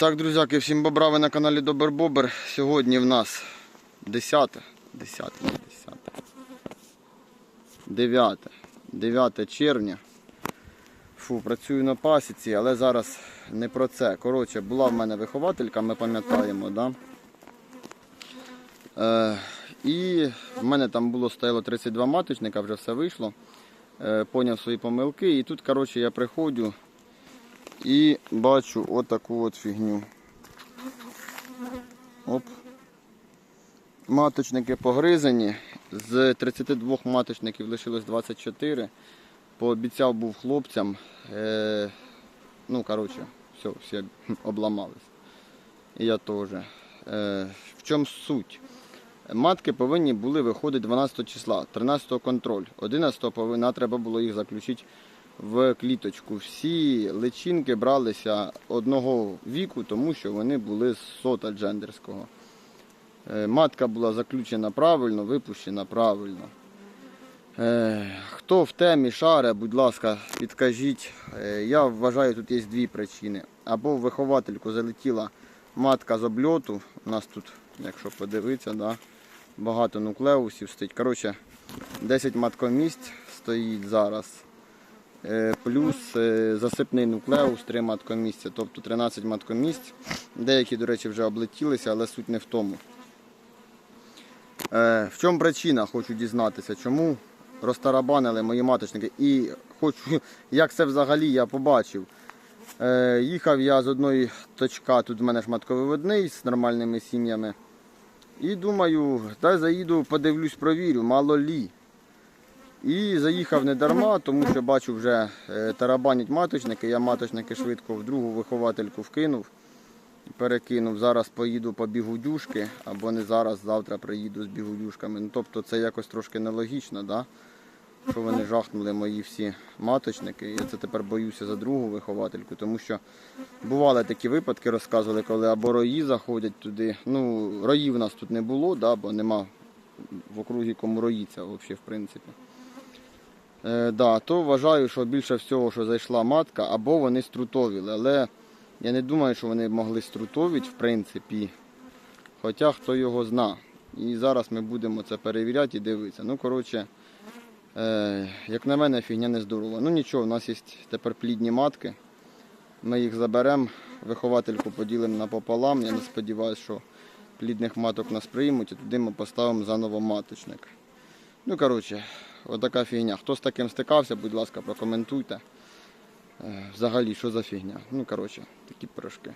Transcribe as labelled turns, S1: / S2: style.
S1: Так, друзяки, всім бобра, ви на каналі Добер Бобер. Сьогодні в нас 10, 10, 10, 9, 9 червня. Фу, працюю на пасіці, але зараз не про це. Коротше, була в мене вихователька, ми пам'ятаємо, да? Е, і в мене там було стояло 32 маточника, вже все вийшло. Е, поняв свої помилки. І тут, коротше, я приходжу і бачу отаку от фігню. Оп. Маточники погризані. З 32 маточників лишилось 24. Пообіцяв був хлопцям. Е, ну, коротше, все, всі обламались. І я теж. Е, в чому суть? Матки повинні були виходити 12 числа, 13 контроль. 11 повинна треба було їх заключити в кліточку. Всі личинки бралися одного віку, тому що вони були з сота джендерського. Е, Матка була заключена правильно, випущена правильно. Е, Хто в темі шаре, будь ласка, підкажіть. Е, Я вважаю, тут є дві причини. Або в виховательку залетіла матка з обльоту. У нас тут, якщо подивитися, да, багато нуклеусів стоїть. Коротше, 10 маткомісць стоїть зараз. Е, Плюс е, засипний нуклеус, 3 маткомісця, тобто 13 маткомісць. Деякі, до речі, вже облетілися, але суть не в тому. Е, В чому причина, хочу дізнатися, чому розтарабанили мої маточники. І хочу, як це взагалі я побачив. Їхав я з одної точка, тут в мене ж матковиводний з нормальними сім'ями. І думаю, дай заїду, подивлюсь, провірю, мало лі. І заїхав не дарма, тому що бачу вже е, тарабанять маточники. Я маточники швидко в другу виховательку вкинув, перекинув. Зараз поїду по бігудюшки, або не зараз, завтра приїду з бігудюшками. Ну, тобто це якось трошки нелогічно, да? що вони жахнули мої всі маточники. Я це тепер боюся за другу виховательку, тому що бували такі випадки, розказували, коли або рої заходять туди. Ну, роїв у нас тут не було, да? бо нема в округі кому роїться взагалі, в принципі. Е, да, то вважаю, що більше всього, що зайшла матка, або вони струтовіли. Але я не думаю, що вони могли струтовити, в принципі. Хоча хто його зна. І зараз ми будемо це перевіряти і дивитися. Ну, коротше, е, як на мене, фігня не здорова. Ну нічого, у нас є тепер плідні матки. Ми їх заберемо, виховательку поділимо напополам. Я не сподіваюся, що плідних маток нас приймуть, і туди ми поставимо заново маточник. Ну, коротше, отака фігня. Хто з таким стикався, будь ласка, прокоментуйте. Е, Взагалі, що за фігня. Ну, коротше, такі пирожки.